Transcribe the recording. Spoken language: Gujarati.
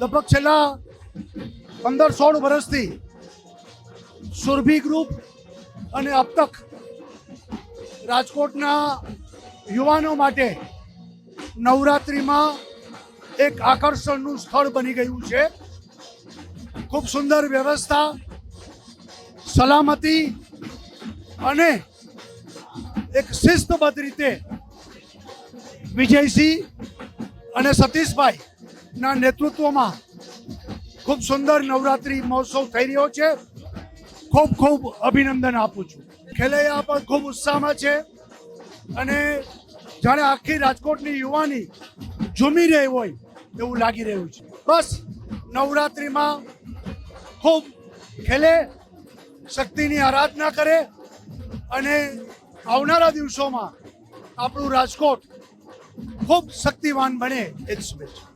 લગભગ છેલ્લા પંદર સોળ વર્ષથી સુરભી ગ્રુપ અને અબ તક રાજકોટના યુવાનો માટે નવરાત્રિમાં એક આકર્ષણનું સ્થળ બની ગયું છે. ખૂબ સુંદર વ્યવસ્થા, સલામતી અને એક શિસ્તબદ્ધ રીતે વિજયસિંહ અને સતીશભાઈ, ના નેતૃત્વમાં ખૂબ સુંદર નવરાત્રિ મહોત્સવ થઈ રહ્યો છે. ખૂબ ખૂબ અભિનંદન આપું છું. ખેલૈયા પણ ખૂબ ઉત્સાહમાં છે. અને જાણે આખી રાજકોટની યુવાની ઝૂમી રહી હોય એવું લાગી રહ્યું છે. બસ નવરાત્રિમાં ખૂબ ખેલે, શક્તિની આરાધના કરે અને આવનારા દિવસોમાં આપણું રાજકોટ ખૂબ શક્તિવાન બને એ શુભેચ્છા.